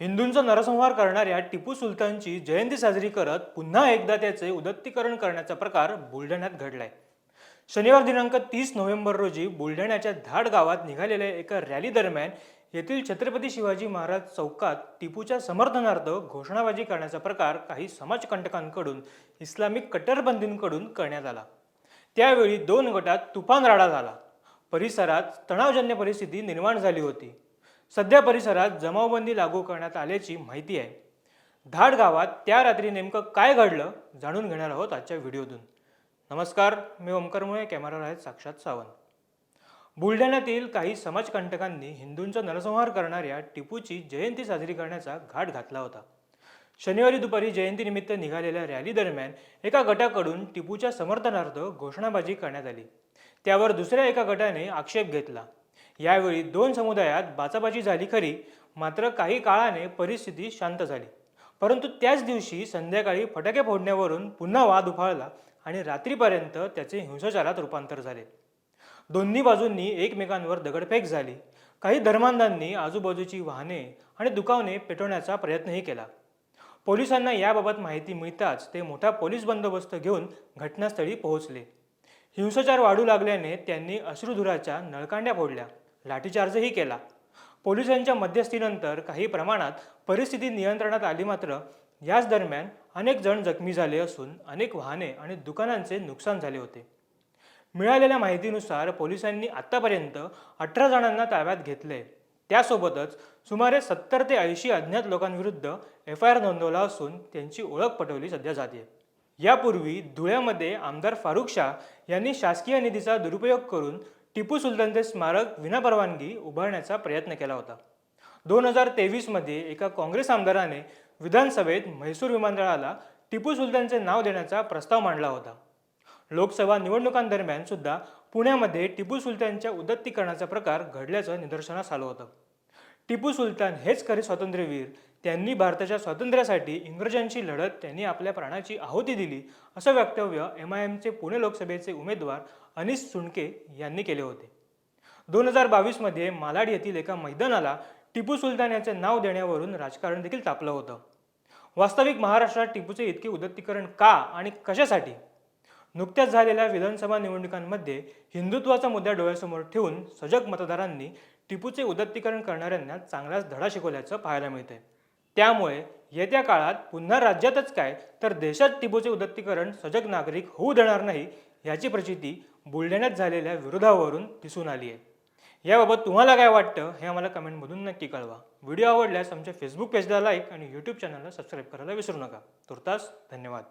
हिंदूंचा नरसंहार करणाऱ्या टिपू सुलतानची जयंती साजरी करत पुन्हा एकदा त्याचे उदत्तीकरण करण्याचा प्रकार बुलढाण्यात घडलाय. शनिवार दिनांक तीस नोव्हेंबर रोजी बुलढाण्याच्या धाड गावात निघालेल्या एका रॅली दरम्यान येथील छत्रपती शिवाजी महाराज चौकात टिपूच्या समर्थनार्थ घोषणाबाजी करण्याचा प्रकार काही समाजकंटकांकडून इस्लामिक कट्टरबंदींकडून करण्यात आला. त्यावेळी दोन गटात तुफान राडा झाला. परिसरात तणावजन्य परिस्थिती निर्माण झाली होती. सध्या परिसरात जमावबंदी लागू करण्यात आल्याची माहिती आहे. धाड गावात त्या रात्री नेमकं काय घडलं जाणून घेणार आहोत आजच्या व्हिडिओतून. नमस्कार मी ओमकार मुळे कॅमेरावर आहेत साक्षात सावंत. बुलढाण्यातील काही समाजकंटकांनी हिंदूंचा नरसंहार करणाऱ्या टिपूची जयंती साजरी करण्याचा घाट घातला होता. शनिवारी दुपारी जयंतीनिमित्त निघालेल्या रॅली दरम्यान एका गटाकडून टिपूच्या समर्थनार्थ घोषणाबाजी करण्यात आली. त्यावर दुसऱ्या एका गटाने आक्षेप घेतला. यावेळी दोन समुदायात बाचाबाची झाली खरी मात्र काही काळाने परिस्थिती शांत झाली. परंतु त्याच दिवशी संध्याकाळी फटाके फोडण्यावरून पुन्हा वाद उफाळला आणि रात्रीपर्यंत त्याचे हिंसाचारात रूपांतर झाले. दोन्ही बाजूंनी एकमेकांवर दगडफेक झाली. काही धर्मांधांनी आजूबाजूची वाहने आणि दुकाने पेटवण्याचा प्रयत्नही केला. पोलिसांना याबाबत माहिती मिळताच ते मोठा पोलीस बंदोबस्त घेऊन घटनास्थळी पोहोचले. हिंसाचार वाढू लागल्याने त्यांनी अश्रुधुराच्या नळकांड्या फोडल्या. लाठीचार्जही केला. पोलिसांच्या मध्यस्थीनंतर काही प्रमाणात परिस्थिती नियंत्रणात आली मात्र याच दरम्यान अनेक जण जखमी झाले असून अनेक वाहने आणि दुकानांचे नुकसान झाले होते. मिळालेल्या माहितीनुसार पोलिसांनी आतापर्यंत अठरा जणांना ताब्यात घेतले. त्यासोबतच सुमारे सत्तर ते ऐंशी अज्ञात लोकांविरुद्ध एफ आय आर नोंदवला असून त्यांची ओळख पटवली सध्या जाते. यापूर्वी धुळ्यामध्ये आमदार फारुख शाह यांनी शासकीय निधीचा दुरुपयोग करून टिपू सुलतानचे स्मारक विनापरवानगी उभारण्याचा प्रयत्न केला होता. दोन हजार तेवीसमध्ये एका काँग्रेस आमदाराने विधानसभेत म्हैसूर विमानतळाला टिपू सुलतानचे नाव देण्याचा प्रस्ताव मांडला होता. लोकसभा निवडणुकांदरम्यान सुद्धा पुण्यामध्ये टिपू सुलतानच्या उदत्तीकरणाचा प्रकार घडल्याचं निदर्शनास आलं होतं. टिपू सुलतान हेच खरे स्वातंत्र्यवीर त्यांनी भारताच्या स्वातंत्र्यासाठी इंग्रजांची लढत त्यांनी आपल्या प्राणाची आहुती दिली असं वक्तव्य एम आय एमचे पुणे लोकसभेचे उमेदवार अनिस सुणके यांनी केले होते. दोन हजार बावीसमध्ये मालाड येथील एका मैदानाला टिपू सुलतान याचे नाव देण्यावरून राजकारण देखील तापलं होतं. वास्तविक महाराष्ट्रात टिपूचे इतके उदत्तीकरण का आणि कशासाठी? नुकत्याच झालेल्या विधानसभा निवडणुकांमध्ये हिंदुत्वाचा मुद्दा डोळ्यासमोर ठेवून सजग मतदारांनी टिपूचे उदत्तीकरण करणाऱ्यांना चांगलाच धडा शिकवल्याचं पाहायला मिळतंय. त्यामुळे येत्या काळात पुन्हा राज्यातच काय तर देशात टिपूचे उदत्तीकरण सजग नागरिक होऊ देणार नाही याची प्रचिती बुलढाण्यात झालेल्या विरोधावरून दिसून आली आहे. याबाबत तुम्हाला काय वाटतं हे आम्हाला कमेंटमधून नक्की कळवा. व्हिडिओ आवडल्यास आमच्या फेसबुक पेजला लाईक आणि यूट्यूब चॅनलला सबस्क्राईब करायला विसरू नका. तुर्तास धन्यवाद.